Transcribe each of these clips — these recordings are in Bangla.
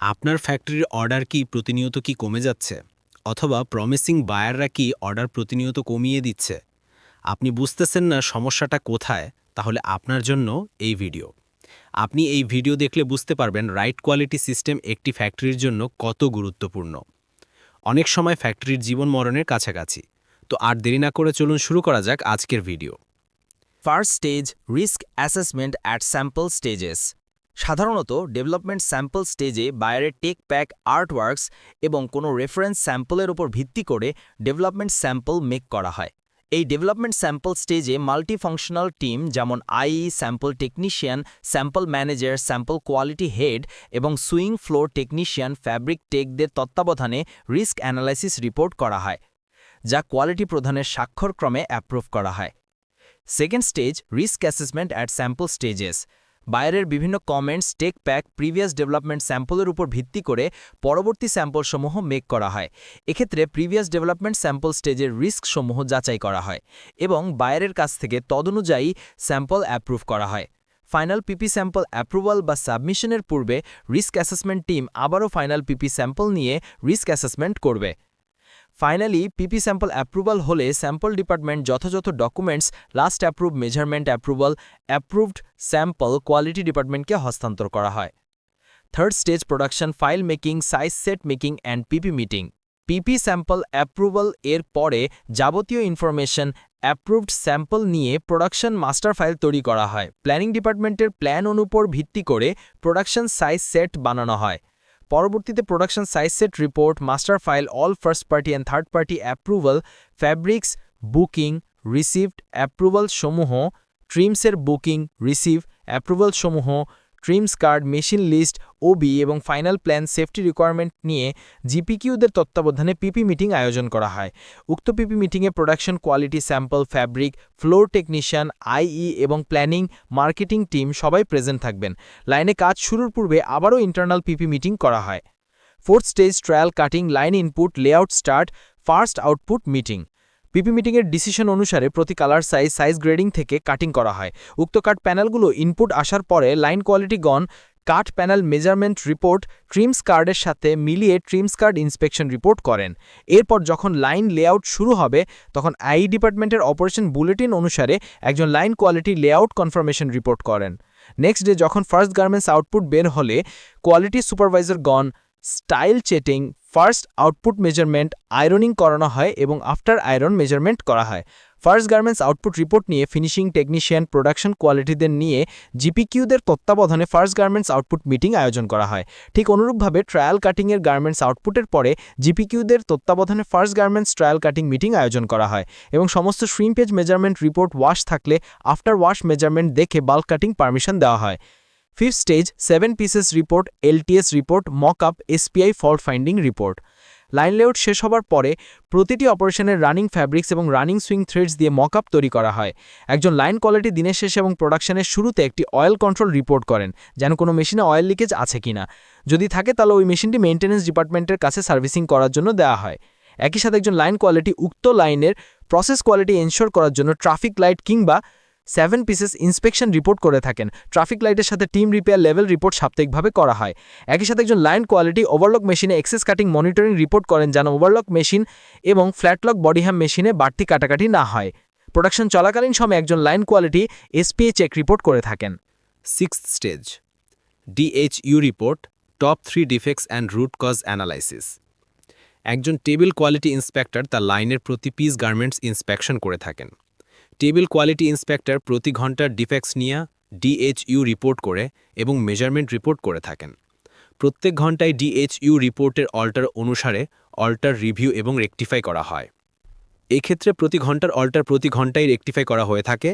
আপনার ফ্যাক্টরির অর্ডার কি প্রতিনিয়ত কি কমে যাচ্ছে? অথবা প্রমিসিং বায়াররা কি অর্ডার প্রতিনিয়ত কমিয়ে দিচ্ছে? আপনি বুঝতেছেন না সমস্যাটা কোথায়? তাহলে আপনার জন্য এই ভিডিও আপনি এই ভিডিও দেখলে বুঝতে পারবেন রাইট কোয়ালিটি সিস্টেম একটি ফ্যাক্টরির জন্য কত গুরুত্বপূর্ণ। অনেক সময় ফ্যাক্টরির জীবন মরণের কাছাকাছি। তো আর দেরি না করে চলুন শুরু করা যাক আজকের video first stage risk assessment at sample stages সাধারণত ডেভেলপমেন্ট স্যাম্পল স্টেজে বায়ারের টেক প্যাক আর্টওয়ার্কস এবং কোনো রেফারেন্স স্যাম্পলের উপর ভিত্তি করে ডেভেলপমেন্ট স্যাম্পল মেক করা হয়। এই ডেভেলপমেন্ট স্যাম্পল স্টেজে মাল্টিফাংশনাল টিম যেমন IE sample technician, sample manager, sample quality head এবং সুইং ফ্লোর টেকনিশিয়ান ফ্যাব্রিক টেকদের তত্ত্বাবধানে রিস্ক অ্যানালাইসিস রিপোর্ট করা হয়, যা কোয়ালিটি প্রধানের স্বাক্ষরক্রমে অ্যাপ্রুভ করা হয়। Second stage, risk assessment at sample stages. বায়ারের বিভিন্ন comments tech pack previous development স্যাম্পলের উপর ভিত্তি করে পরবর্তী স্যাম্পলসমূহ মেক করা হয়। এক্ষেত্রে প্রিভিয়াস ডেভেলপমেন্ট স্যাম্পল স্টেজের রিস্কসমূহ যাচাই করা হয় এবং বায়ারের কাছ থেকে তদনুযায়ী স্যাম্পল অ্যাপ্রুভ করা হয়। ফাইনাল পিপি স্যাম্পল অ্যাপ্রুভাল বা সাবমিশনের পূর্বে রিস্ক অ্যাসেসমেন্ট টিম আবারও ফাইনাল পিপি স্যাম্পল নিয়ে রিস্ক অ্যাসেসমেন্ট করবে। ফাইনালি পিপি স্যাম্পল অ্যাপ্রুভাল হলে স্যাম্পল ডিপার্টমেন্ট যথাযথ documents last approve measurement approval approved sample quality ডিপার্টমেন্টকে হস্তান্তর করা হয়। Third stage production file making size set making and PP meeting PP sample approval এর পরে যাবতীয় ইনফরমেশন অ্যাপ্রুভড স্যাম্পল নিয়ে প্রোডাকশন মাস্টার ফাইল তৈরি করা হয়। প্ল্যানিং ডিপার্টমেন্টের প্ল্যান অনুপর ভিত্তি করে প্রোডাকশন সাইজ সেট বানানো হয়। পরবর্তীতে production size set report master file all first party and third party approval fabrics booking received approval সমূহ ট্রিমসের বুকিং রিসিভ অ্যাপ্রুভাল সমূহ trims card machine list OB এবং ফাইনাল প্ল্যান সেফটি রিকোয়ারমেন্ট নিয়ে জিপিকিউদের তত্ত্বাবধানে পিপি মিটিং আয়োজন করা হয়। উক্ত পিপি মিটিংয়ে production quality sample fabric floor technician IE এবং প্ল্যানিং মার্কেটিং টিম সবাই প্রেজেন্ট থাকবেন। লাইনে কাজ শুরুর পূর্বে আবারও ইন্টারনাল পিপি মিটিং করা হয়। Fourth stage trial cutting line input layout start first output meeting PP মিটিংয়ের ডিসিশন অনুসারে প্রতি কালার সাইজ সাইজ গ্রেডিং থেকে কাটিং করা হয়। উক্ত কাঠ প্যানেলগুলো ইনপুট আসার পরে লাইন কোয়ালিটি গন cut panel measurement report, trims কার্ডের সাথে মিলিয়ে ট্রিমস কার্ড ইন্সপেকশন রিপোর্ট করেন। এরপর যখন লাইন লেআউট শুরু হবে, তখন আই ডিপার্টমেন্টের অপারেশন বুলেটিন অনুসারে একজন line quality layout confirmation report করেন। নেক্সট ডে যখন ফার্স্ট গার্মেন্টস আউটপুট বের হলে, কোয়ালিটি সুপারভাইজার গন style chatting first output measurement ironing করানো হয় এবং আফটার আয়রন মেজারমেন্ট করা হয়। ফার্স্ট গার্মেন্টস আউটপুট রিপোর্ট নিয়ে ফিনিশিং টেকনিশিয়ান, প্রোডাকশন কোয়ালিটিদের নিয়ে জিপিকিউদের তত্ত্বাবধানে ফার্স্ট গার্মেন্টস আউটপুট মিটিং আয়োজন করা হয়। ঠিক অনুরূপভাবে ট্রায়াল কাটিংয়ের গার্মেন্টস আউটপুটের পরে জিপিকিউদের তত্ত্বাবধানে first garments trial cutting meeting আয়োজন করা হয় এবং সমস্ত শ্রিম্পেজ মেজারমেন্ট রিপোর্ট ওয়াশ থাকলে আফটার ওয়াশ মেজারমেন্ট দেখে বাল্ক কাটিং পারমিশন দেওয়া হয়। Fifth stage seven pieces report LTS report mock up SPI fault finding report line layout শেষ হবার পরে প্রতিটি অপারেশনের রানিং ফ্যাব্রিক্স এবং রানিং সুইং থ্রেডস দিয়ে মক আপ তৈরি করা হয়। একজন লাইন কোয়ালিটি দিনের শেষে এবং প্রোডাকশনের শুরুতে একটি অয়েল কন্ট্রোল রিপোর্ট করেন, যেন কোনো মেশিনে অয়েল লিকেজ আছে কিনা। যদি থাকে, তাহলে ওই মেশিনটি মেনটেন্যান্স ডিপার্টমেন্টের কাছে সার্ভিসিং করার জন্য দেওয়া হয়। একই সাথে একজন লাইন কোয়ালিটি উক্ত লাইনের প্রসেস কোয়ালিটি এনশোর করার জন্য ট্রাফিক লাইট কিংবা সেভেন পিসেস ইন্সপেকশন রিপোর্ট করে থাকেন। ট্রাফিক লাইটের সাথে টিম রিপেয়ার লেভেল রিপোর্ট সাপ্তাহিকভাবে করা হয়। একই সাথে একজন লাইন কোয়ালিটি ওভারলক মেশিনে এক্সেস কাটিং মনিটরিং রিপোর্ট করেন যেন ওভারলক মেশিন এবং ফ্ল্যাটলক বডি হ্যাম মেশিনে বাড়তি কাটাকাটি না হয়। প্রোডাকশন চলাকালীন সময়ে একজন line quality SPA check report করে থাকেন। Sixth stage DHU report top three defects and root cause analysis একজন টেবিল কোয়ালিটি ইন্সপেক্টর তার লাইনের প্রতি পিস গার্মেন্টস ইন্সপেকশন করে থাকেন। টেবিল কোয়ালিটি ইন্সপেক্টর প্রতি ঘণ্টার ডিফেক্টস নিয়ে ডিএইচইউ রিপোর্ট করে এবং মেজারমেন্ট রিপোর্ট করে থাকেন। প্রত্যেক ঘন্টায় ডিএইচইউ রিপোর্টের অল্টার অনুসারে অল্টার রিভিউ এবং রেকটিফাই করা হয়। এক্ষেত্রে প্রতি ঘণ্টার অল্টার প্রতি ঘন্টায় রেকটিফাই করা হয়ে থাকে।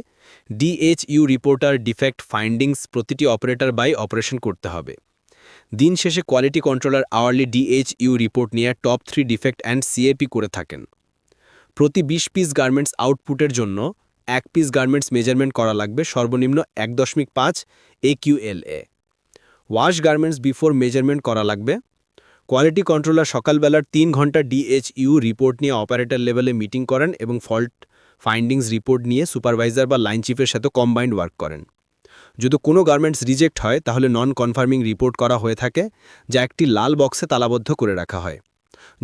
ডিএইচইউ রিপোর্টার ডিফেক্ট ফাইন্ডিংস প্রতিটি অপারেটর বাই অপারেশন করতে হবে। দিন শেষে quality controller hourly DHU report নিয়ে top three defect and CAP করে থাকেন। প্রতি বিশ পিস গার্মেন্টস আউটপুটের জন্য এক পিস গার্মেন্টস মেজারমেন্ট করা লাগবে, সর্বনিম্ন এক দশমিক পাঁচ A QLA wash garments before measurement করা লাগবে। কোয়ালিটি কন্ট্রোলার সকালবেলার তিন ঘণ্টা ডিএইচইউ রিপোর্ট নিয়ে অপারেটর লেভেলে মিটিং করেন এবং ফল্ট ফাইন্ডিংস রিপোর্ট নিয়ে সুপারভাইজার বা লাইন চিফের সাথে কম্বাইন্ড ওয়ার্ক করেন। যদি কোনো গার্মেন্টস রিজেক্ট হয়, তাহলে নন কনফার্মিং রিপোর্ট করা হয়ে থাকে, যা একটি লাল বক্সে তালাবদ্ধ করে রাখা হয়।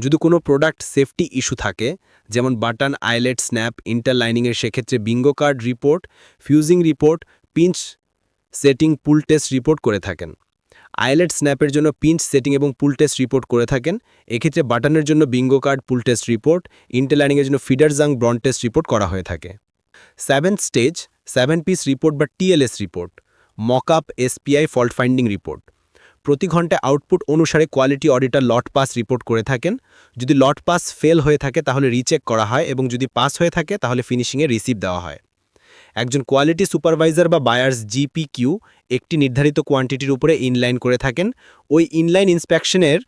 যদি কোনো প্রোডাক্ট সেফটি ইস্যু থাকে, যেমন বাটন আইলেট স্ন্যাপ ইন্টারলাইনিংয়ের সেক্ষেত্রে bingo card report fusing report pinch setting pull test report করে থাকেন। আইলেট স্ন্যাপের জন্য পিঞ্চ সেটিং এবং পুল টেস্ট রিপোর্ট করে থাকেন। এক্ষেত্রে বাটনের জন্য bingo card pull test report ইন্টারলাইনিংয়ের জন্য ফিডার জাং ব্রন টেস্ট রিপোর্ট করা হয়ে থাকে। Seven stage seven piece report বা TLS report mockup SPI fault finding report প্রতি ঘন্টায় আউটপুট অনুসারে quality auditor lot pass report করে থাকেন। যদি লট পাস ফেল হয়ে থাকে, তাহলে রিচেক করা হয় এবং যদি পাস হয়ে থাকে, তাহলে ফিনিশিংয়ে রিসিভ দেওয়া হয়। একজন কোয়ালিটি সুপারভাইজার বা বায়ার্স জিপি কিউ একটি নির্ধারিত কোয়ান্টিটির উপরে ইনলাইন করে থাকেন। ওই ইনলাইন ইন্সপেকশনের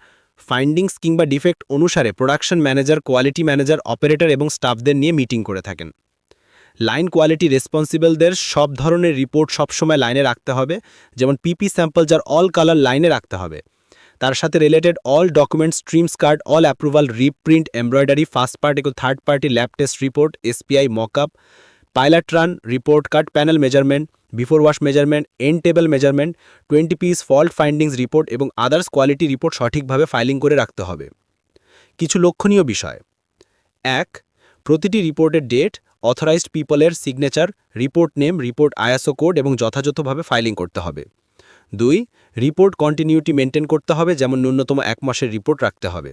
ফাইন্ডিংস কিংবা ডিফেক্ট অনুসারে production manager quality manager operator এবং স্টাফদের নিয়ে মিটিং করে থাকেন। লাইন কোয়ালিটি রেসপন্সিবলদের সব ধরনের রিপোর্ট সবসময় লাইনে রাখতে হবে, যেমন পিপি স্যাম্পল যার অল কালার লাইনে রাখতে হবে। তার সাথে related all document streams card all approval reprint embroidery first party third party lab test report SPI mockup pilot run report card panel measurement before wash measurement end table measurement twenty piece fault findings report এবং আদার্স কোয়ালিটি রিপোর্ট সঠিকভাবে ফাইলিং করে রাখতে হবে। কিছু লক্ষণীয় বিষয়। এক প্রতিটি রিপোর্টের ডেট, অথরাইজড পিপলের সিগনেচার, রিপোর্ট নেম, রিপোর্ট আয়াসো কোড এবং যথাযথভাবে ফাইলিং করতে হবে। দুই, রিপোর্ট কন্টিনিউটি মেনটেন করতে হবে, যেমন ন্যূনতম এক মাসের রিপোর্ট রাখতে হবে।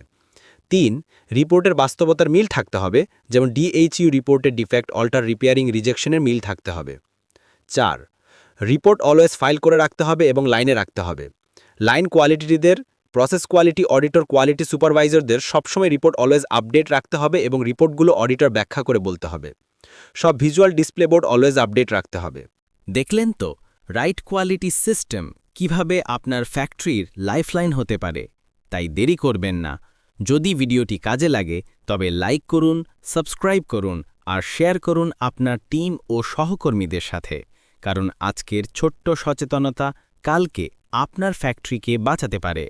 তিন, রিপোর্টের বাস্তবতার মিল থাকতে হবে, যেমন ডিএইচইউ রিপোর্টের ডিফেক্ট, অল্টার রিপেয়ারিং, রিজেকশনের মিল থাকতে হবে। চার, রিপোর্ট অলওয়েজ ফাইল করে রাখতে হবে এবং লাইনে রাখতে হবে। লাইন কোয়ালিটিদের প্রসেস কোয়ালিটি অডিটর কোয়ালিটি সুপারভাইজারদের সবসময় রিপোর্ট অলওয়েজ আপডেট রাখতে হবে এবং রিপোর্টগুলো অডিটর ব্যাখ্যা করে বলতে হবে। সব visual display board always update রাখতে হবে। দেখলেন তো? রাইট কোয়ালিটি সিস্টেম কীভাবে আপনার ফ্যাক্টরির লাইফলাইন হতে পারে? তাই দেরি করবেন না। যদি ভিডিওটি কাজে লাগে, তবে লাইক করুন সাবস্ক্রাইব করুন আর শেয়ার করুন আপনার টিম ও সহকর্মীদের সাথে। কারণ আজকের ছোট্ট সচেতনতা কালকে আপনার ফ্যাক্টরিকে বাঁচাতে পারে।